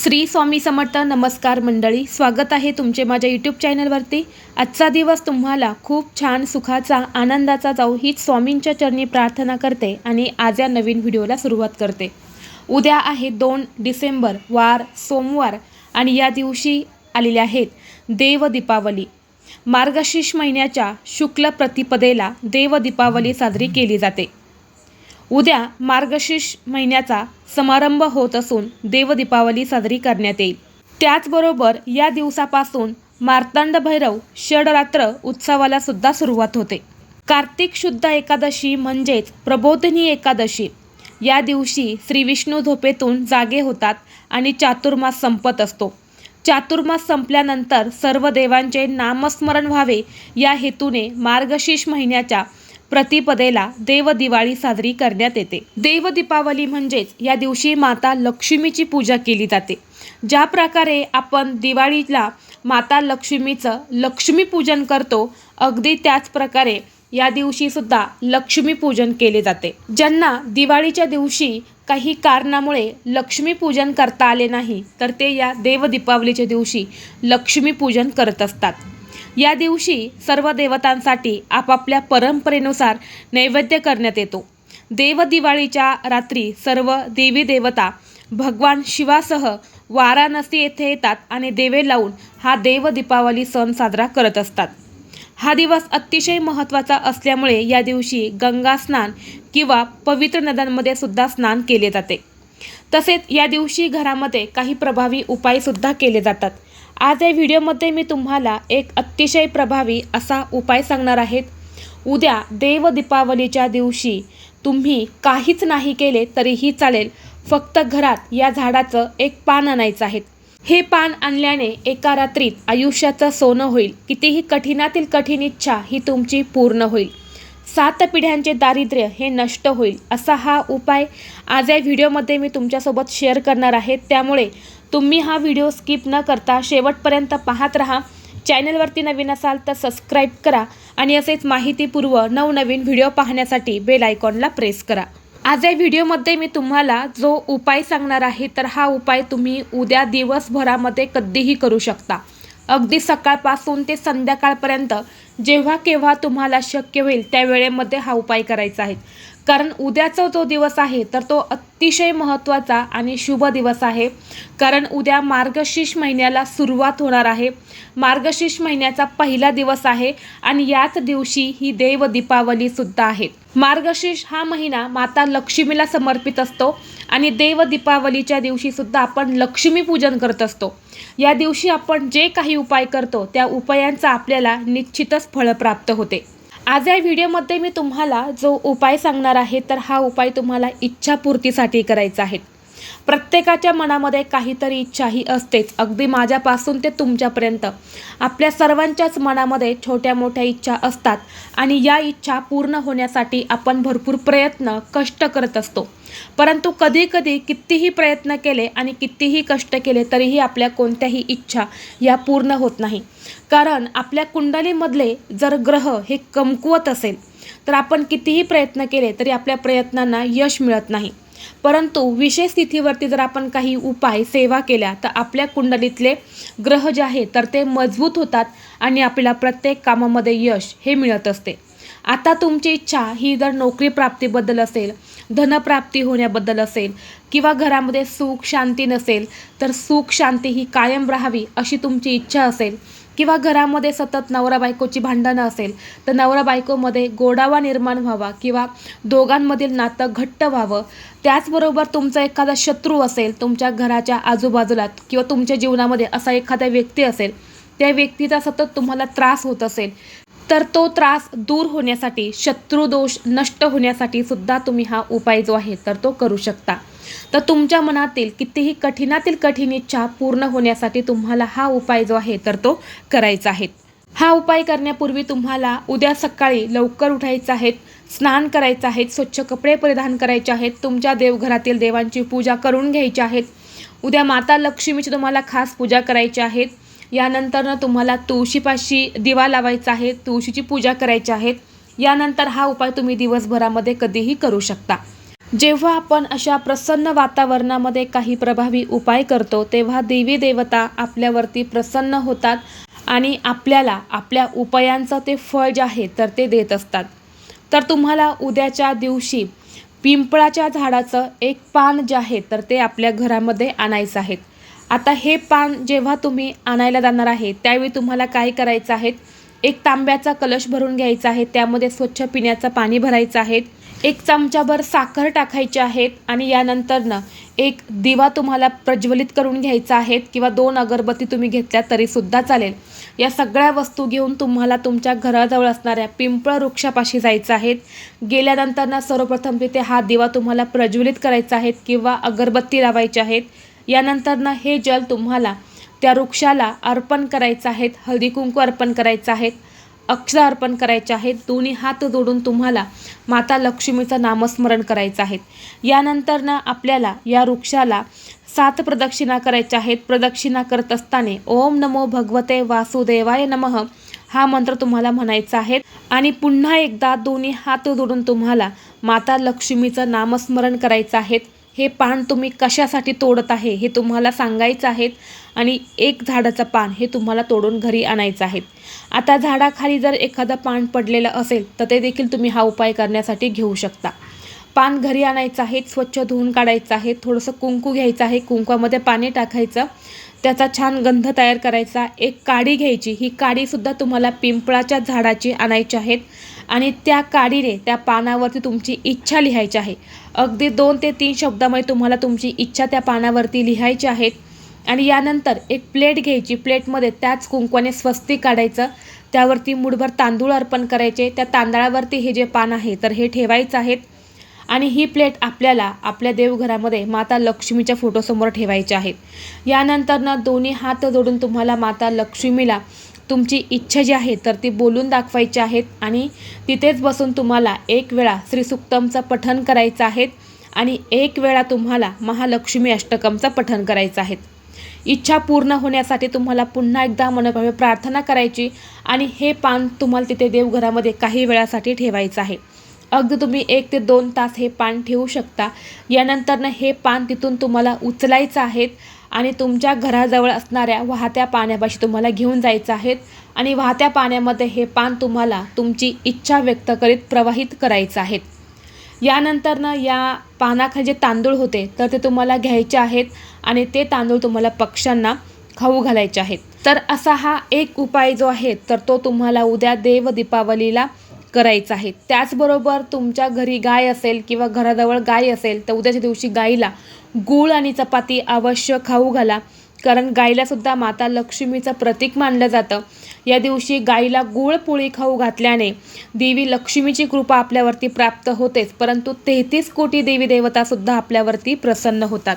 श्री स्वामी समर्थ नमस्कार मंडळी स्वागत आहे तुमचे माझ्या यूट्यूब चॅनलवरती आजचा दिवस तुम्हाला खूप छान सुखाचा आनंदाचा जाऊ हीच स्वामींच्या चरणी प्रार्थना करते आणि आज या नवीन व्हिडिओला सुरुवात करते. उद्या आहे दोन डिसेंबर वार सोमवार आणि या दिवशी आलेले आहेत देव दीपावली. मार्गशीर्ष महिन्याच्या शुक्ल प्रतिपदेला देव दीपावली साजरी केली जाते. उद्या मार्गशीर्ष महिन्याचा समारंभ होत असून देवदीपावली साजरी करण्यात येईल. त्याचबरोबर या दिवसापासून मार्तंड भैरव षडरात्र उत्सवाला सुद्धा सुरुवात होते. कार्तिक शुद्ध एकादशी म्हणजेच प्रबोधिनी एकादशी. या दिवशी श्री विष्णू झोपेतून जागे होतात आणि चातुर्मास संपत असतो. चातुर्मास संपल्यानंतर सर्व देवांचे नामस्मरण व्हावे या हेतूने मार्गशीर्ष महिन्याच्या प्रतिपदेला देव दिवाळी साजरी करण्यात येते. देवदीपावली म्हणजेच या दिवशी माता लक्ष्मीची पूजा केली जाते. ज्या प्रकारे आपण दिवाळीला माता लक्ष्मीचं लक्ष्मीपूजन करतो अगदी त्याच प्रकारे या दिवशी सुद्धा लक्ष्मीपूजन केले जाते. ज्यांना दिवाळीच्या दिवशी काही कारणामुळे लक्ष्मीपूजन करता आले नाही तर ते या देवदीपावलीच्या दिवशी लक्ष्मीपूजन करत असतात. या दिवशी सर्व देवतांसाठी आपापल्या परंपरेनुसार नैवेद्य करण्यात येतो. देव दिवाळीच्या रात्री सर्व देवी देवता भगवान शिवासह वाराणसी येथे येतात आणि देवे लावून हा देव दीपावली सण साजरा करत असतात. हा दिवस अतिशय महत्त्वाचा असल्यामुळे या दिवशी गंगा स्नान किंवा पवित्र नद्यांमध्ये सुद्धा स्नान केले जाते. तसेच या दिवशी घरामध्ये काही प्रभावी उपायसुद्धा केले जातात. आज या व्हिडिओमध्ये मी तुम्हाला एक अतिशय प्रभावी असा उपाय सांगणार आहेत उद्या देव दीपावलीच्या दिवशी तुम्ही काहीच नाही केले तरीही चालेल. फक्त घरात या झाडाचं एक पान आणायचं आहे. हे पान आणल्याने एका रात्रीत आयुष्याचं सोनं होईल. कितीही कठीणातील कठीण इच्छा ही तुमची पूर्ण होईल. सात पिढ्यांचे दारिद्र्य हे नष्ट होईल असा हा उपाय आज या व्हिडिओमध्ये मी तुमच्यासोबत शेअर करणार आहे. त्यामुळे तुम्ही हा व्हिडिओ स्किप न करता शेवटपर्यंत पाहत राहा. चॅनलवरती नवीन असाल तर सबस्क्राईब करा आणि असेच माहितीपूर्व नवनवीन व्हिडिओ पाहण्यासाठी बेल आयकॉनला प्रेस करा. आज या व्हिडिओमध्ये मी तुम्हाला जो उपाय सांगणार आहे तर हा उपाय तुम्ही उद्या दिवसभरामध्ये कधीही करू शकता. अगदी सकाळपासून ते संध्याकाळपर्यंत जेव्हा केव्हा तुम्हाला शक्य होईल त्या वेळेमध्ये हा उपाय करायचा आहे. कारण उद्याचा जो दिवस आहे तर तो अतिशय महत्त्वाचा आणि शुभ दिवस आहे. कारण उद्या मार्गशीर्ष महिन्याला सुरुवात होणार आहे. मार्गशीर्ष महिन्याचा पहिला दिवस आहे आणि याच दिवशी ही देव दीपावलीसुद्धा आहे. मार्गशीर्ष हा महिना माता लक्ष्मीला समर्पित असतो आणि देव दीपावलीच्या दिवशीसुद्धा आपण लक्ष्मीपूजन करत असतो. या दिवशी आपण जे काही उपाय करतो त्या उपायांचा आपल्याला निश्चितच फळं प्राप्त होते. आज या व्हिडिओमध्ये मी तुम्हाला जो उपाय सांगणार आहे तर हा उपाय तुम्हाला इच्छापूर्तीसाठी करायचा आहे. प्रत्येकाच्या मनामध्ये काहीतरी इच्छा ही असतेच. अगदी माझ्यापासून ते तुमच्यापर्यंत. आपल्या सर्वांच्याच मनामध्ये छोट्या मोठ्या इच्छा असतात आणि या इच्छा पूर्ण होण्यासाठी आपण भरपूर प्रयत्न कष्ट करत असतो. परंतु कधी कधी कितीही प्रयत्न केले आणि कितीही कष्ट केले तरीही आपल्या कोणत्याही इच्छा या पूर्ण होत नाही. कारण आपल्या कुंडलीमधले जर ग्रह हे कमकुवत असेल तर आपण कितीही प्रयत्न केले तरी आपल्या प्रयत्नांना यश मिळत नाही. परंतु विशेष स्थितीवरती जर आपण काही उपाय सेवा केल्या तर आपल्या कुंडलीतले ग्रह जे आहे तर ते मजबूत होतात आणि आपल्याला प्रत्येक कामामध्ये यश हे मिळत असते. आता तुमची इच्छा ही जर नोकरी प्राप्तीबद्दल असेल धनप्राप्ती होण्याबद्दल असेल किंवा घरामध्ये सुख शांती नसेल तर सुख शांती ही कायम राहावी अशी तुमची इच्छा असेल किंवा घरामध्ये सतत नवरा बायकोची भांडणं असेल तर नवरा बायकोमध्ये गोडावा निर्माण व्हावा किंवा दोघांमधील नातं घट्ट व्हावं. त्याचबरोबर तुमचा एखादा शत्रू असेल तुमच्या घराच्या आजूबाजूला किंवा तुमच्या जीवनामध्ये असा एखादा व्यक्ती असेल त्या व्यक्तीचा सतत तुम्हाला त्रास होत असेल तर तो त्रास दूर होण्यासाठी शत्रुदोष नष्ट होण्यासाठी सुद्धा तुम्ही हा उपाय जो आहे तर तो करू शकता. तर तुमच्या मनातील कितीही कठीणातील कठीण इच्छा पूर्ण होण्यासाठी तुम्हाला हा उपाय जो आहे तर तो करायचा आहे. हा उपाय करण्यापूर्वी तुम्हाला उद्या सकाळी लवकर उठायचं आहे स्नान करायचं आहे स्वच्छ कपडे परिधान करायचे आहेत तुमच्या देवघरातील देवांची पूजा करून घ्यायची आहेत उद्या माता लक्ष्मीची तुम्हाला खास पूजा करायची आहेत यानंतर तुम्हाला तुळशीपाशी दिवा लावायचा आहे तुळशीची पूजा करायची आहे. यानंतर हा उपाय तुम्ही दिवसभरामध्ये कधीही करू शकता. जेव्हा आपण अशा प्रसन्न वातावरणामध्ये काही प्रभावी उपाय करतो तेव्हा देवी देवता आपल्यावरती प्रसन्न होतात आणि आपल्याला आपल्या उपायांचं ते फळ जे आहे तर ते देत असतात. तर तुम्हाला उद्याच्या दिवशी पिंपळाच्या झाडाचं एक पान जे आहे तर ते आपल्या घरामध्ये आणायचं आहे. आता हे पान जेव्हा तुम्ही आणायला जाणार आहे त्यावेळी तुम्हाला काय करायचं आहे? एक तांब्याचा कलश भरून घ्यायचा आहे त्यामध्ये स्वच्छ पिण्याचं पाणी भरायचं आहे. एक चमचाभर साखर टाकायची आहेत आणि यानंतरनं एक दिवा तुम्हाला प्रज्वलित करून घ्यायचा आहे किंवा दोन अगरबत्ती तुम्ही घेतल्या तरीसुद्धा चालेल. या सगळ्या वस्तू घेऊन तुम्हाला तुमच्या घराजवळ असणाऱ्या पिंपळ वृक्षापाशी जायचं आहे. गेल्यानंतरनं सर्वप्रथम तिथे हा दिवा तुम्हाला प्रज्वलित करायचा आहे किंवा अगरबत्ती लावायची आहेत. यानंतरनं हे जल तुम्हाला त्या वृक्षाला अर्पण करायचं आहेत हळदी कुंकू अर्पण करायचं आहेत अक्षर अर्पण करायचे आहेत. दोन्ही हात जोडून तुम्हाला माता लक्ष्मीचं नामस्मरण करायचं आहे. यानंतरनं आपल्याला या वृक्षाला सात प्रदक्षिणा करायच्या आहेत. प्रदक्षिणा करत असताना ओम नमो भगवते वासुदेवाय नमः हा मंत्र तुम्हाला म्हणायचा आहे. आणि पुन्हा एकदा दोन्ही हात जोडून तुम्हाला माता लक्ष्मीचं नामस्मरण करायचं आहे. हे पान तुम्ही कशासाठी तोडत आहे हे तुम्हाला सांगायचं आहे आणि एक झाडाचं पान हे तुम्हाला तोडून घरी आणायचं आहे आता झाडाखाली जर एखादं पान पडलेलं असेल तर ते देखील तुम्ही हा उपाय करण्यासाठी घेऊ शकता. पान घरी आणायचं आहे स्वच्छ धुवून काढायचं आहे थोडंसं कुंकू घ्यायचं आहे कुंकवामध्ये पाणी टाकायचं त्याचा छान गंध तयार करायचा एक काडी घ्यायची ही काडीसुद्धा तुम्हाला पिंपळाच्या झाडाची आणायची आहेत. आणि त्या काडीने त्या पानावरती तुमची इच्छा लिहायची आहे. अगदी दोन ते तीन शब्दामध्ये तुम्हाला तुमची इच्छा त्या पानावरती लिहायची आहेत आणि यानंतर एक प्लेट घ्यायची. प्लेटमध्ये त्याच कुंकवाने स्वस्ती काढायचं. त्यावरती मुठभर तांदूळ अर्पण करायचे. त्या तांदळावरती हे जे पान आहे तर हे ठेवायचं आहेत आणि ही प्लेट आपल्याला आपल्या देवघरामध्ये माता लक्ष्मीच्या फोटोसमोर ठेवायची आहेत यानंतरनं दोन्ही हात जोडून तुम्हाला माता लक्ष्मीला तुमची इच्छा जी आहे तर ती बोलून दाखवायची आहेत आणि तिथेच बसून तुम्हाला एक वेळा श्रीसुक्तमचं पठण करायचं आहे आणि एक वेळा तुम्हाला महालक्ष्मी अष्टकमचं पठण करायचं आहे इच्छा पूर्ण होण्यासाठी तुम्हाला पुन्हा एकदा मनोभावे प्रार्थना करायची आणि हे पान तुम्हाला तिथे देवघरामध्ये काही वेळासाठी ठेवायचं आहे. अगदी तुम्ही एक ते दोन तास हे पान ठेवू शकता. यानंतरनं हे पान तिथून तुम्हाला उचलायचं आहेत आणि तुमच्या घराजवळ असणाऱ्या वाहत्या पाण्यापाशी तुम्हाला घेऊन जायचं आहेत आणि वाहत्या पाण्यामध्ये हे पान तुम्हाला तुमची इच्छा व्यक्त करीत प्रवाहित करायचं आहेत. यानंतरनं या पानाखाली जे तांदूळ होते तर ते तुम्हाला घ्यायचे आहेत आणि ते तांदूळ तुम्हाला पक्ष्यांना खाऊ घालायचे आहेत. तर असा हा एक उपाय जो आहे तर तो तुम्हाला उद्या देव दीपावलीला करायचं आहे. त्याचबरोबर तुमच्या घरी गाय असेल किंवा घराजवळ गाय असेल तर उद्याच्या दिवशी गाईला गूळ आणि चपाती अवश्य खाऊ घाला. कारण गाईलासुद्धा माता लक्ष्मीचं प्रतीक मानलं जातं. या दिवशी गाईला गूळ पोळी खाऊ घातल्याने देवी लक्ष्मीची कृपा आपल्यावरती प्राप्त होतेच परंतु तेहतीस कोटी देवी देवतासुद्धा आपल्यावरती प्रसन्न होतात.